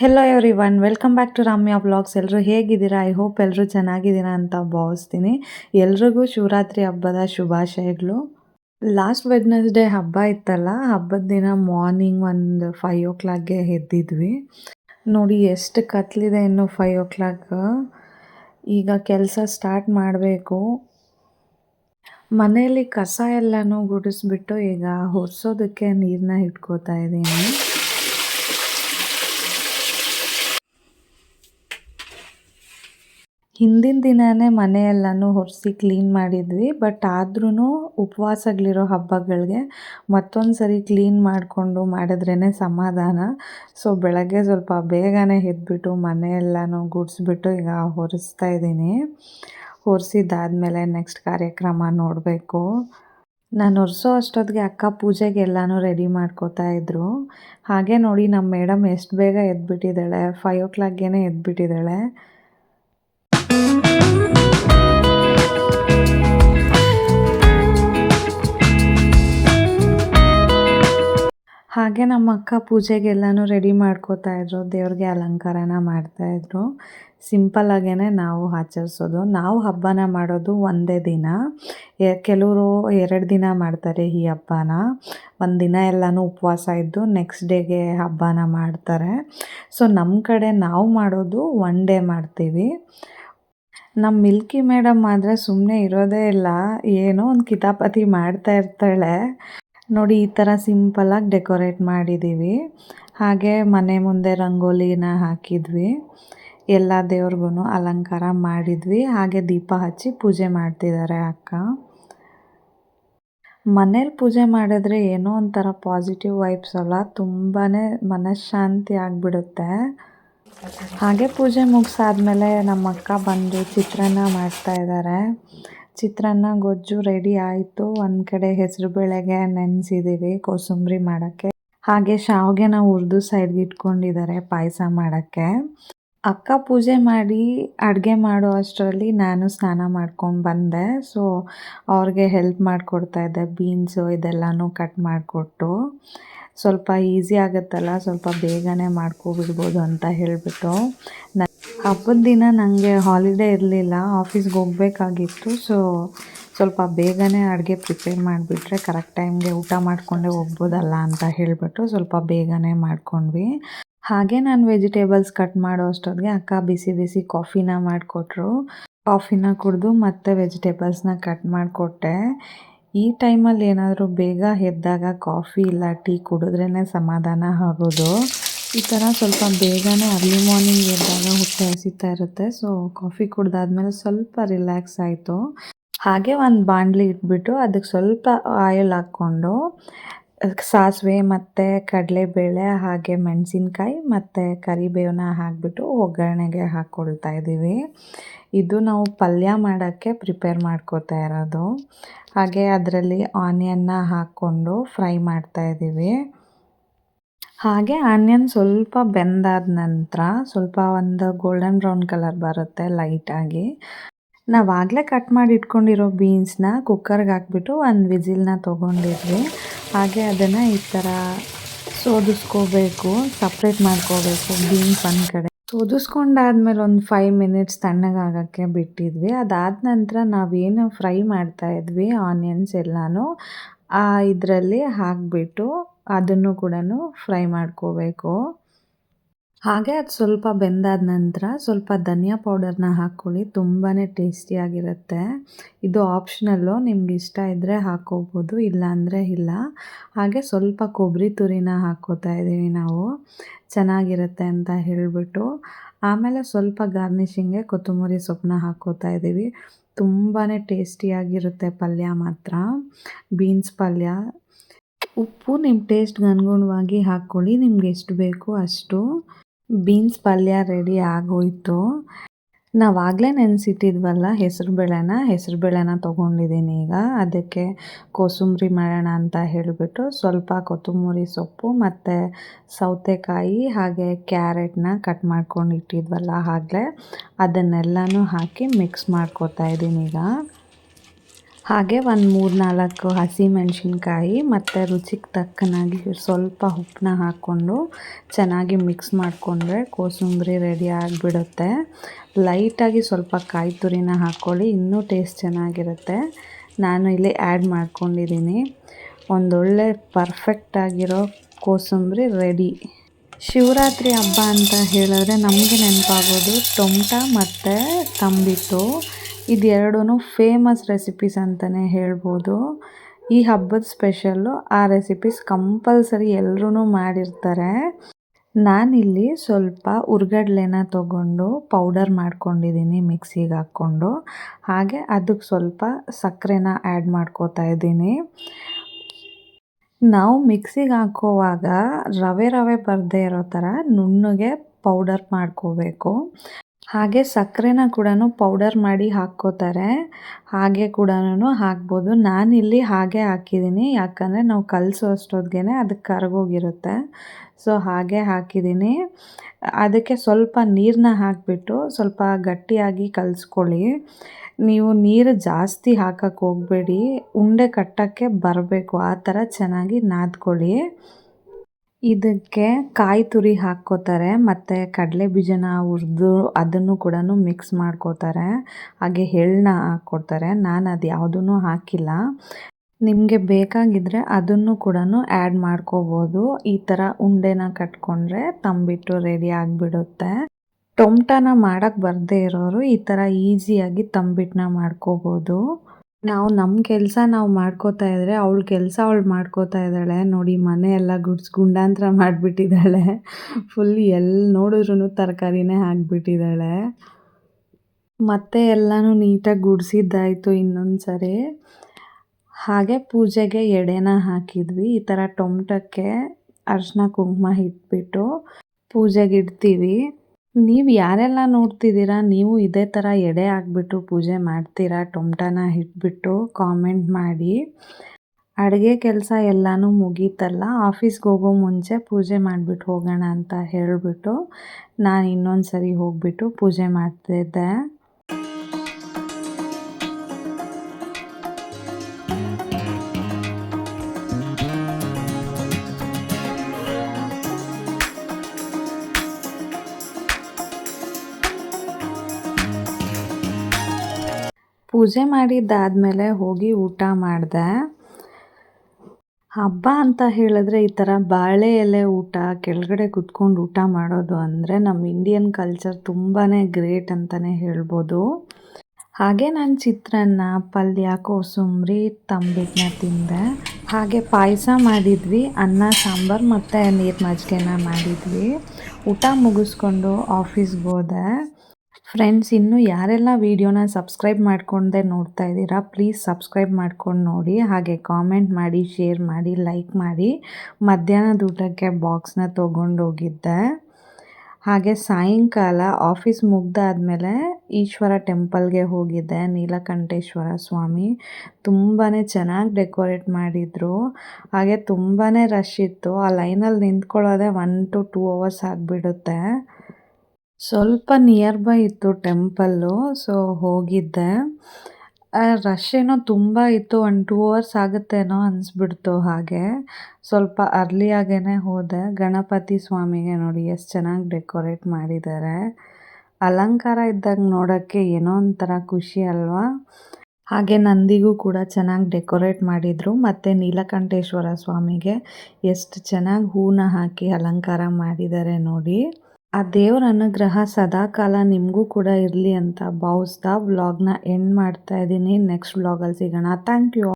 Hello every welcome back to Ramya blogs ಎಲ್ಲರೂ ಹೇಗಿದ್ದೀರಾ? I hope ಎಲ್ಲರೂ ಚೆನ್ನಾಗಿದ್ದೀರಾ ಅಂತ ಭಾವಿಸ್ತೀನಿ. ಎಲ್ರಿಗೂ ಶಿವರಾತ್ರಿ ಹಬ್ಬದ ಶುಭಾಶಯಗಳು. ಲಾಸ್ಟ್ ವೆಡ್ನೆಸ್ಡೇ ಹಬ್ಬ ಇತ್ತಲ್ಲ, ಹಬ್ಬದ ದಿನ ಮಾರ್ನಿಂಗ್ ಒಂದು ಫೈವ್ ಓ ಕ್ಲಾಕ್ಗೆ ಎದ್ದಿದ್ವಿ. ನೋಡಿ ಎಷ್ಟು ಕತ್ಲಿದೆ ಇನ್ನು ಫೈವ್ ಓ ಕ್ಲಾಕ್ ಈಗ ಕೆಲಸ ಸ್ಟಾರ್ಟ್ ಮಾಡಬೇಕು. ಮನೆಯಲ್ಲಿ ಕಸ ಎಲ್ಲನೂ ಗುಡಿಸ್ಬಿಟ್ಟು ಈಗ ಹೊರಿಸೋದಕ್ಕೆ ನೀರನ್ನ ಇಟ್ಕೋತಾ ಇದ್ದೀನಿ. ಹಿಂದಿನ ದಿನವೇ ಮನೆಯೆಲ್ಲನೂ ಒರೆಸಿ ಕ್ಲೀನ್ ಮಾಡಿದ್ವಿ, ಬಟ್ ಆದ್ರೂ ಉಪವಾಸಗಳಿರೋ ಹಬ್ಬಗಳಿಗೆ ಮತ್ತೊಂದು ಸರಿ ಕ್ಲೀನ್ ಮಾಡಿಕೊಂಡು ಮಾಡಿದ್ರೇ ಸಮಾಧಾನ. ಸೊ, ಬೆಳಗ್ಗೆ ಸ್ವಲ್ಪ ಬೇಗನೆ ಎದ್ಬಿಟ್ಟು ಮನೆಯೆಲ್ಲನೂ ಗುಡಿಸ್ಬಿಟ್ಟು ಈಗ ಒರೆಸ್ತಾ ಇದ್ದೀನಿ. ಒರೆಸಿದ್ದಾದ್ಮೇಲೆ ನೆಕ್ಸ್ಟ್ ಕಾರ್ಯಕ್ರಮ ನೋಡಬೇಕು. ನಾನು ಒರೆಸೋ ಅಷ್ಟೊತ್ತಿಗೆ ಅಕ್ಕ ಪೂಜೆಗೆ ಎಲ್ಲನೂ ರೆಡಿ ಮಾಡ್ಕೋತಾ ಇದ್ರು. ಹಾಗೆ ನೋಡಿ ನಮ್ಮ ಮೇಡಮ್ ಎಷ್ಟು ಬೇಗ ಎದ್ಬಿಟ್ಟಿದ್ದಾಳೆ ಫೈವ್ ಓ ಕ್ಲಾಕ್ಗೆ ಎದ್ಬಿಟ್ಟಿದ್ದಾಳೆ. ಹಾಗೆ ನಮ್ಮ ಅಕ್ಕ ಪೂಜೆಗೆಲ್ಲನೂ ರೆಡಿ ಮಾಡ್ಕೋತಾ ಇದ್ರು. ದೇವ್ರಿಗೆ ಅಲಂಕಾರನ ಮಾಡ್ತಾಯಿದ್ರು ಸಿಂಪಲ್ಲಾಗೇ ನಾವು ಆಚರಿಸೋದು. ನಾವು ಹಬ್ಬನ ಮಾಡೋದು ಒಂದೇ ದಿನ. ಕೆಲವರು ಎರಡು ದಿನ ಮಾಡ್ತಾರೆ ಈ ಹಬ್ಬನ. ಒಂದು ದಿನ ಎಲ್ಲನೂ ಉಪವಾಸ ಇದ್ದು ನೆಕ್ಸ್ಟ್ ಡೇಗೆ ಹಬ್ಬನ ಮಾಡ್ತಾರೆ. ಸೊ ನಮ್ಮ ಕಡೆ ನಾವು ಮಾಡೋದು ಒನ್ ಡೇ ಮಾಡ್ತೀವಿ. ನಮ್ಮ ಮಿಲ್ಕಿ ಮೇಡಮ್ ಆದರೆ ಸುಮ್ಮನೆ ಇರೋದೇ ಇಲ್ಲ. ಏನೋ ಒಂದು ಕಿತಾಪತಿ ಮಾಡ್ತಾ ಇರ್ತಾಳೆ. ನೋಡಿ, ಈ ಥರ ಸಿಂಪಲಾಗಿ ಡೆಕೋರೇಟ್ ಮಾಡಿದ್ದೀವಿ ಹಾಗೆ ಮನೆ ಮುಂದೆ ರಂಗೋಲಿನ ಹಾಕಿದ್ವಿ. ಎಲ್ಲ ದೇವ್ರಿಗೂ ಅಲಂಕಾರ ಮಾಡಿದ್ವಿ. ಹಾಗೆ ದೀಪ ಹಚ್ಚಿ ಪೂಜೆ ಮಾಡ್ತಿದ್ದಾರೆ ಅಕ್ಕ. ಮನೇಲಿ ಪೂಜೆ ಮಾಡಿದ್ರೆ ಏನೋ ಒಂಥರ ಪಾಸಿಟಿವ್ ವೈಬ್ಸ್ ಅಲ್ಲ. ತುಂಬಾ ಮನಃಶಾಂತಿ ಆಗಿಬಿಡುತ್ತೆ. ಹಾಗೆ ಪೂಜೆ ಮುಗಿಸಾದ್ಮೇಲೆ ನಮ್ಮ ಅಕ್ಕ ಬಂದು ಚಿತ್ರಾನ್ನ ಮಾಡ್ತಾ ಇದ್ದಾರೆ ಚಿತ್ರಾನ್ನ, ಗೊಜ್ಜು ರೆಡಿ ಆಯಿತು. ಒಂದು ಕಡೆ ಹೆಸರು ಬೇಳೆಗೆ ನೆನೆಸಿದ್ದೀವಿ ಕೋಸಂಬರಿ ಮಾಡೋಕ್ಕೆ. ಹಾಗೆ ಶಾವಿಗೆನ ಉರ್ದು ಸೈಡ್ಗೆ ಇಟ್ಕೊಂಡಿದ್ದಾರೆ ಪಾಯಸ ಮಾಡೋಕ್ಕೆ. ಅಕ್ಕ ಪೂಜೆ ಮಾಡಿ ಅಡುಗೆ ಮಾಡೋ ಅಷ್ಟರಲ್ಲಿ ನಾನು ಸ್ನಾನ ಮಾಡ್ಕೊಂಡು ಬಂದೆ. ಸೊ ಅವ್ರಿಗೆ ಹೆಲ್ಪ್ ಮಾಡಿಕೊಡ್ತಾ ಇದ್ದೆ ಬೀನ್ಸು ಇದೆಲ್ಲನೂ ಕಟ್ ಮಾಡಿಕೊಟ್ಟು. ಸ್ವಲ್ಪ ಈಸಿ ಆಗುತ್ತಲ್ಲ, ಸ್ವಲ್ಪ ಬೇಗನೆ ಮಾಡ್ಕೊಬಿಡ್ಬೋದು ಅಂತ ಹೇಳಿಬಿಟ್ಟು. ಹಬ್ಬದ ದಿನ ನನಗೆ ಹಾಲಿಡೇ ಇರಲಿಲ್ಲ ಆಫೀಸ್ಗೆ ಹೋಗಬೇಕಾಗಿತ್ತು ಸೊ ಸ್ವಲ್ಪ ಬೇಗನೆ ಅಡುಗೆ ಪ್ರಿಪೇರ್ ಮಾಡಿಬಿಟ್ರೆ ಕರೆಕ್ಟ್ ಟೈಮ್ಗೆ ಊಟ ಮಾಡಿಕೊಂಡೇ ಹೋಗ್ಬೋದಲ್ಲ ಅಂತ ಹೇಳಿಬಿಟ್ಟು ಸ್ವಲ್ಪ ಬೇಗನೆ ಮಾಡ್ಕೊಂಡ್ವಿ. ಹಾಗೆ ನಾನು ವೆಜಿಟೇಬಲ್ಸ್ ಕಟ್ ಮಾಡೋ ಅಷ್ಟೊತ್ತಿಗೆ ಅಕ್ಕ ಬಿಸಿ ಬಿಸಿ ಕಾಫಿನ ಮಾಡಿಕೊಟ್ರು. ಕಾಫಿನ ಕುಡಿದು ಮತ್ತೆ ವೆಜಿಟೇಬಲ್ಸ್ನ ಕಟ್ ಮಾಡಿಕೊಟ್ಟೆ. ಈ ಟೈಮಲ್ಲಿ ಏನಾದರೂ ಬೇಗ ಎದ್ದಾಗ ಕಾಫಿ ಇಲ್ಲ, ಟೀ ಕುಡಿದ್ರೇ ಸಮಾಧಾನ ಆಗೋದು. ಈ ಥರ ಸ್ವಲ್ಪ ಬೇಗನೆ ಅರ್ಲಿ ಮಾರ್ನಿಂಗ್ ಎದ್ದಾಗ ಹೊಟ್ಟೆ ಹಸಿತಾ ಇರುತ್ತೆ. ಸೊ ಕಾಫಿ ಕುಡ್ದಾದ್ಮೇಲೆ ಸ್ವಲ್ಪ ರಿಲ್ಯಾಕ್ಸ್ ಆಯಿತು. ಹಾಗೆ ಒಂದು ಬಾಣಲಿ ಇಟ್ಬಿಟ್ಟು ಅದಕ್ಕೆ ಸ್ವಲ್ಪ ಆಯಿಲ್ ಹಾಕ್ಕೊಂಡು ಸಾಸಿವೆ ಮತ್ತು ಕಡಲೆಬೇಳೆ ಹಾಗೆ ಮೆಣಸಿನ್ಕಾಯಿ ಮತ್ತು ಕರಿಬೇವನ್ನ ಹಾಕಿಬಿಟ್ಟು ಒಗ್ಗರಣೆಗೆ ಹಾಕ್ಕೊಳ್ತಾ ಇದ್ದೀವಿ. ಇದು ನಾವು ಪಲ್ಯ ಮಾಡೋಕ್ಕೆ ಪ್ರಿಪೇರ್ ಮಾಡ್ಕೋತಾ ಇರೋದು. ಹಾಗೆ ಅದರಲ್ಲಿ ಆನಿಯನ್ನ ಹಾಕ್ಕೊಂಡು ಫ್ರೈ ಮಾಡ್ತಾ ಇದ್ದೀವಿ. ಹಾಗೆ ಆನಿಯನ್ ಸ್ವಲ್ಪ ಬೆಂದಾದ ನಂತರ ಸ್ವಲ್ಪ ಒಂದು ಗೋಲ್ಡನ್ ಬ್ರೌನ್ ಕಲರ್ ಬರುತ್ತೆ ಲೈಟಾಗಿ. ನಾವು ಆಗಲೇ ಕಟ್ ಮಾಡಿ ಇಟ್ಕೊಂಡಿರೋ ಬೀನ್ಸ್ನ ಕುಕ್ಕರ್ಗೆ ಹಾಕ್ಬಿಟ್ಟು ಒಂದು ವಿಜಿಲ್ನ ತೊಗೊಂಡಿದ್ವಿ. ಹಾಗೆ ಅದನ್ನು ಈ ಥರ ಸೋದಿಸ್ಕೋಬೇಕು ಸಪ್ರೇಟ್ ಮಾಡ್ಕೋಬೇಕು ಬೀನ್ಸ್ ಒಂದು ಕಡೆ. ಸೋದಿಸ್ಕೊಂಡಾದ್ಮೇಲೆ ಒಂದು ಫೈವ್ ಮಿನಿಟ್ಸ್ ತಣ್ಣಗಾಗೋಕ್ಕೆ ಬಿಟ್ಟಿದ್ವಿ. ಅದಾದ ನಂತರ ನಾವೇನು ಫ್ರೈ ಮಾಡ್ತಾ ಇದ್ವಿ ಆನಿಯನ್ಸ್ ಎಲ್ಲನೂ. ಆ ಇದರಲ್ಲಿ ಹಾಕಿಬಿಟ್ಟು ಅದನ್ನು ಕೂಡ ಫ್ರೈ ಮಾಡ್ಕೋಬೇಕು. ಹಾಗೆ ಅದು ಸ್ವಲ್ಪ ಬೆಂದಾದ ನಂತರ ಸ್ವಲ್ಪ ಧನಿಯಾ ಪೌಡರ್ನ ಹಾಕ್ಕೊಳ್ಳಿ ತುಂಬಾ ಟೇಸ್ಟಿಯಾಗಿರುತ್ತೆ ಇದು ಆಪ್ಷನಲ್ಲು ನಿಮ್ಗೆ ಇಷ್ಟ ಇದ್ದರೆ ಹಾಕ್ಕೋಬೋದು, ಇಲ್ಲಾಂದರೆ ಇಲ್ಲ. ಹಾಗೆ ಸ್ವಲ್ಪ ಕೊಬ್ಬರಿ ತುರಿನ ಹಾಕ್ಕೋತಾ ಇದ್ದೀವಿ ನಾವು. ಚೆನ್ನಾಗಿರುತ್ತೆ ಅಂತ ಹೇಳಿಬಿಟ್ಟು. ಆಮೇಲೆ ಸ್ವಲ್ಪ ಗಾರ್ನಿಷಿಂಗ್ಗೆ ಕೊತ್ತಂಬರಿ ಸೊಪ್ಪನ್ನ ಹಾಕ್ಕೋತಾ ಇದ್ದೀವಿ ತುಂಬಾ ಟೇಸ್ಟಿಯಾಗಿರುತ್ತೆ ಪಲ್ಯ ಮಾತ್ರ. ಬೀನ್ಸ್ ಪಲ್ಯ. ಉಪ್ಪು ನಿಮ್ಮ ಟೇಸ್ಟ್ಗೆ ಅನುಗುಣವಾಗಿ ಹಾಕ್ಕೊಳ್ಳಿ, ನಿಮ್ಗೆ ಎಷ್ಟು ಬೇಕು ಅಷ್ಟು. ಬೀನ್ಸ್ ಪಲ್ಯ ರೆಡಿ ಆಗೋಯಿತು. ನಾವು ಆಗಲೇ ನೆನೆಸಿಟ್ಟಿದ್ವಲ್ಲ ಹೆಸರು ಬೇಳೆನ ಹೆಸರು ಬೇಳೆನ ತೊಗೊಂಡಿದ್ದೀನಿ ಈಗ. ಅದಕ್ಕೆ ಕೋಸಂಬರಿ ಮಾಡೋಣ ಅಂತ ಹೇಳಿಬಿಟ್ಟು ಸ್ವಲ್ಪ ಕೊತ್ತಂಬರಿ ಸೊಪ್ಪು ಮತ್ತು ಸೌತೆಕಾಯಿ ಹಾಗೆ ಕ್ಯಾರೆಟ್ನ ಕಟ್ ಮಾಡ್ಕೊಂಡು ಇಟ್ಟಿದ್ವಲ್ಲ ಆಗಲೇ ಅದನ್ನೆಲ್ಲನೂ ಹಾಕಿ ಮಿಕ್ಸ್ ಮಾಡ್ಕೋತಾ ಇದ್ದೀನಿ ಈಗ. ಹಾಗೆ ಒಂದು ಮೂರು ನಾಲ್ಕು ಹಸಿಮೆಣಸಿನ್ಕಾಯಿ ಮತ್ತು ರುಚಿಗೆ ತಕ್ಕನಾಗಿ ಸ್ವಲ್ಪ ಉಪ್ಪನ್ನ ಹಾಕ್ಕೊಂಡು ಚೆನ್ನಾಗಿ ಮಿಕ್ಸ್ ಮಾಡಿಕೊಂಡ್ರೆ ಕೋಸಂಬರಿ ರೆಡಿ ಆಗಿಬಿಡುತ್ತೆ. ಲೈಟಾಗಿ ಸ್ವಲ್ಪ ಕಾಯಿ ತುರಿನ ಹಾಕ್ಕೊಳ್ಳಿ ಇನ್ನೂ ಟೇಸ್ಟ್ ಚೆನ್ನಾಗಿರುತ್ತೆ. ನಾನು ಇಲ್ಲಿ ಆ್ಯಡ್ ಮಾಡ್ಕೊಂಡಿದ್ದೀನಿ. ಒಂದೊಳ್ಳೆ ಪರ್ಫೆಕ್ಟಾಗಿರೋ ಕೋಸಂಬರಿ ರೆಡಿ ಶಿವರಾತ್ರಿ ಹಬ್ಬ ಅಂತ ಹೇಳಿದ್ರೆ ನಮಗೆ ನೆನಪಾಗೋದು ಟೊಮಟ ಮತ್ತು ತಂಬಿಟ್ಟು ಇದೆರಡೂ ಫೇಮಸ್ ರೆಸಿಪೀಸ್ ಅಂತಲೇ ಹೇಳ್ಬೋದು. ಈ ಹಬ್ಬದ ಸ್ಪೆಷಲ್ಲು ಆ ರೆಸಿಪೀಸ್ ಕಂಪಲ್ಸರಿ ಎಲ್ಲರೂ ಮಾಡಿರ್ತಾರೆ. ನಾನಿಲ್ಲಿ ಸ್ವಲ್ಪ ಉರ್ಗಡ್ಲೆನ ತಗೊಂಡು ಪೌಡರ್ ಮಾಡ್ಕೊಂಡಿದ್ದೀನಿ ಮಿಕ್ಸಿಗೆ ಹಾಕ್ಕೊಂಡು. ಹಾಗೆ ಅದಕ್ಕೆ ಸ್ವಲ್ಪ ಸಕ್ಕರೆನ ಆ್ಯಡ್ ಮಾಡ್ಕೋತಾ ಇದ್ದೀನಿ. ನಾವು ಮಿಕ್ಸಿಗೆ ಹಾಕೋವಾಗ ರವೆ ರವೆ ಬರದೇ ಇರೋ ಥರ ನುಣ್ಣಗೆ ಪೌಡರ್ ಮಾಡ್ಕೋಬೇಕು. ಹಾಗೆ ಸಕ್ಕರೆನ ಕೂಡ ಪೌಡರ್ ಮಾಡಿ ಹಾಕ್ಕೋತಾರೆ. ಹಾಗೆ ಕೂಡ ಹಾಕ್ಬೋದು. ನಾನಿಲ್ಲಿ ಹಾಗೆ ಹಾಕಿದ್ದೀನಿ. ಯಾಕಂದರೆ ನಾವು ಕಲಸೋ ಅಷ್ಟೊತ್ತಿಗೆ ಅದಕ್ಕೆ ಕರಗೋಗಿರುತ್ತೆ. ಸೊ, ಹಾಗೆ ಹಾಕಿದ್ದೀನಿ. ಅದಕ್ಕೆ ಸ್ವಲ್ಪ ನೀರನ್ನ ಹಾಕಿಬಿಟ್ಟು ಸ್ವಲ್ಪ ಗಟ್ಟಿಯಾಗಿ ಕಲಿಸ್ಕೊಳ್ಳಿ. ನೀವು ನೀರು ಜಾಸ್ತಿ ಹಾಕಕ್ಕೆ ಹೋಗಬೇಡಿ. ಉಂಡೆ ಕಟ್ಟೋಕ್ಕೆ ಬರಬೇಕು. ಆ ಥರ ಚೆನ್ನಾಗಿ ನಾದ್ಕೊಳ್ಳಿ. ಇದಕ್ಕೆ ಕಾಯಿ ತುರಿ ಹಾಕ್ಕೋತಾರೆ, ಮತ್ತು ಕಡಲೆ ಬೀಜನ ಹುರಿದು ಅದನ್ನು ಕೂಡ ಮಿಕ್ಸ್ ಮಾಡ್ಕೋತಾರೆ. ಹಾಗೆ ಎಳ್ಳನ್ನ ಹಾಕ್ಕೊಡ್ತಾರೆ. ನಾನು ಅದು ಯಾವುದೂ ಹಾಕಿಲ್ಲ. ನಿಮಗೆ ಬೇಕಾಗಿದ್ದರೆ ಅದನ್ನು ಕೂಡ ಆ್ಯಡ್ ಮಾಡ್ಕೋಬೋದು. ಈ ಥರ ಉಂಡೆನ ಕಟ್ಕೊಂಡ್ರೆ ತಂಬಿಟ್ಟು ರೆಡಿ ಆಗಿಬಿಡುತ್ತೆ. ಟೊಮ್ಟನ ಮಾಡೋಕ್ಕೆ ಬರದೇ ಇರೋರು ಈ ಥರ ಈಸಿಯಾಗಿ ತಂಬಿಟ್ಟನ್ನ ಮಾಡ್ಕೋಬೋದು. ನಾವು ನಮ್ಮ ಕೆಲಸ ನಾವು ಮಾಡ್ಕೋತಾ ಇದ್ರೆ ಅವಳ ಕೆಲಸ ಅವಳು ಮಾಡ್ಕೋತಾ ಇದ್ದಾಳೆ. ನೋಡಿ ಮನೆ ಎಲ್ಲ ಗುಡ್ಸ್ ಗುಂಡಾಂತರ ಮಾಡಿಬಿಟ್ಟಿದ್ದಾಳೆ. ಫುಲ್ ಎಲ್ಲಿ ನೋಡಿದ್ರೂ ತರಕಾರಿನೇ ಹಾಕ್ಬಿಟ್ಟಿದ್ದಾಳೆ. ಮತ್ತೆ ಎಲ್ಲನೂ ನೀಟಾಗಿ ಗುಡಿಸಿದ್ದಾಯಿತು ಇನ್ನೊಂದು ಸರಿ ಹಾಗೆ ಪೂಜೆಗೆ ಎಡೆನ ಹಾಕಿದ್ವಿ. ಈ ಥರ ಟೊಮ್ಟಕ್ಕೆ ಅರಿಶಿನ ಕುಂಕುಮ ಇಟ್ಬಿಟ್ಟು ಪೂಜೆಗೆ ಇಡ್ತೀವಿ. ನೀವು ಯಾರೆಲ್ಲ ನೋಡ್ತಿದ್ದೀರಾ, ನೀವು ಇದೇ ಥರ ಎಡೆ ಹಾಕ್ಬಿಟ್ಟು ಪೂಜೆ ಮಾಡ್ತೀರಾ, ಟೊಮಟನ ಇಟ್ಬಿಟ್ಟು ಕಾಮೆಂಟ್ ಮಾಡಿ. ಅಡುಗೆ ಕೆಲಸ ಎಲ್ಲನೂ ಮುಗೀತಲ್ಲ ಆಫೀಸ್ಗೆ ಹೋಗೋ ಮುಂಚೆ ಪೂಜೆ ಮಾಡಿಬಿಟ್ಟು ಹೋಗೋಣ ಅಂತ ಹೇಳಿಬಿಟ್ಟು ನಾನು ಇನ್ನೊಂದು ಸರಿ ಹೋಗಿಬಿಟ್ಟು ಪೂಜೆ ಮಾಡ್ತಿದ್ದೆ. ಪೂಜೆ ಮಾಡಿದ್ದಾದಮೇಲೆ ಹೋಗಿ ಊಟ ಮಾಡಿದೆ. ಹಬ್ಬ ಅಂತ ಹೇಳಿದ್ರೆ ಈ ಥರ ಬಾಳೆ ಎಲೆ ಊಟ, ಕೆಳಗಡೆ ಕುತ್ಕೊಂಡು ಊಟ ಮಾಡೋದು ಅಂದರೆ ನಮ್ಮ ಇಂಡಿಯನ್ ಕಲ್ಚರ್ ತುಂಬಾ ಗ್ರೇಟ್ ಅಂತಲೇ ಹೇಳ್ಬೋದು. ಹಾಗೆ ನಾನು ಚಿತ್ರಾನ್ನ, ಪಲ್ಯ, ಕೋಸುಂಬರಿ ತಂಬಿಟ್ಟನ್ನ ತಿಂದೆ. ಹಾಗೆ ಪಾಯಸ ಮಾಡಿದ್ವಿ, ಅನ್ನ, ಸಾಂಬಾರು ಮತ್ತು ನೀರು ಮಜ್ಜಿಗೆನ ಮಾಡಿದ್ವಿ. ಊಟ ಮುಗಿಸ್ಕೊಂಡು ಆಫೀಸ್ಗೆ ಹೋದೆ. ಫ್ರೆಂಡ್ಸ್ ಇನ್ನೂ ಯಾರೆಲ್ಲ ವೀಡಿಯೋನ ಸಬ್ಸ್ಕ್ರೈಬ್ ಮಾಡ್ಕೊಂಡೆ ನೋಡ್ತಾ ಇದ್ದೀರಾ ಪ್ಲೀಸ್ ಸಬ್ಸ್ಕ್ರೈಬ್ ಮಾಡ್ಕೊಂಡು ನೋಡಿ. ಹಾಗೆ ಕಾಮೆಂಟ್ ಮಾಡಿ ಶೇರ್ ಮಾಡಿ ಲೈಕ್ ಮಾಡಿ. ಮಧ್ಯಾಹ್ನದ ಊಟಕ್ಕೆ ಬಾಕ್ಸ್ನ ತೊಗೊಂಡೋಗಿದ್ದೆ. ಹಾಗೆ ಸಾಯಂಕಾಲ ಆಫೀಸ್ ಮುಗ್ದಾದಮೇಲೆ ಈಶ್ವರ ಟೆಂಪಲ್ಗೆ ಹೋಗಿದ್ದೆ, ನೀಲಕಂಠೇಶ್ವರ ಸ್ವಾಮಿ. ತುಂಬಾ ಚೆನ್ನಾಗಿ ಡೆಕೋರೇಟ್ ಮಾಡಿದರು. ಹಾಗೆ ತುಂಬಾ ರಶ್ ಇತ್ತು. ಆ ಲೈನಲ್ಲಿ ನಿಂತ್ಕೊಳ್ಳೋದೆ ಒನ್ ಟು ಟೂ ಅವರ್ಸ್ ಆಗಿಬಿಡುತ್ತೆ. ಸ್ವಲ್ಪ ನಿಯರ್ ಬೈ ಇತ್ತು ಟೆಂಪಲ್ಲು ಸೊ ಹೋಗಿದ್ದೆ. ರಶ್ ಏನೋ ತುಂಬ ಇತ್ತು ಒನ್ ಟೂ ಅವರ್ಸ್ ಆಗುತ್ತೇನೋ ಅನಿಸ್ಬಿಡ್ತು ಹಾಗೆ. ಸ್ವಲ್ಪ ಅರ್ಲಿಯಾಗೇ ಹೋದೆ. ಗಣಪತಿ ಸ್ವಾಮಿಗೆ ನೋಡಿ ಎಷ್ಟು ಚೆನ್ನಾಗಿ ಡೆಕೋರೇಟ್ ಮಾಡಿದ್ದಾರೆ. ಅಲಂಕಾರ ಇದ್ದಾಗ ನೋಡೋಕ್ಕೆ ಏನೋ ಒಂಥರ ಖುಷಿ ಅಲ್ವಾ? ಹಾಗೆ ನಂದಿಗೂ ಕೂಡ ಚೆನ್ನಾಗಿ ಡೆಕೋರೇಟ್ ಮಾಡಿದರು. ಮತ್ತು ನೀಲಕಂಠೇಶ್ವರ ಸ್ವಾಮಿಗೆ ಎಷ್ಟು ಚೆನ್ನಾಗಿ ಹೂನ ಹಾಕಿ ಅಲಂಕಾರ ಮಾಡಿದ್ದಾರೆ ನೋಡಿ. ಆ ದೇವರ ಅನುಗ್ರಹ ಸದಾಕಾಲ ನಿಮಗೂ ಕೂಡ ಇರಲಿ ಅಂತ ಭಾವಿಸ್ತಾ ವ್ಲಾಗ್ನ ಎಂಡ್ ಮಾಡ್ತಾ ಇದ್ದೀನಿ. ನೆಕ್ಸ್ಟ್ ವ್ಲಾಗಲ್ಲಿ ಸಿಗೋಣ. Thank you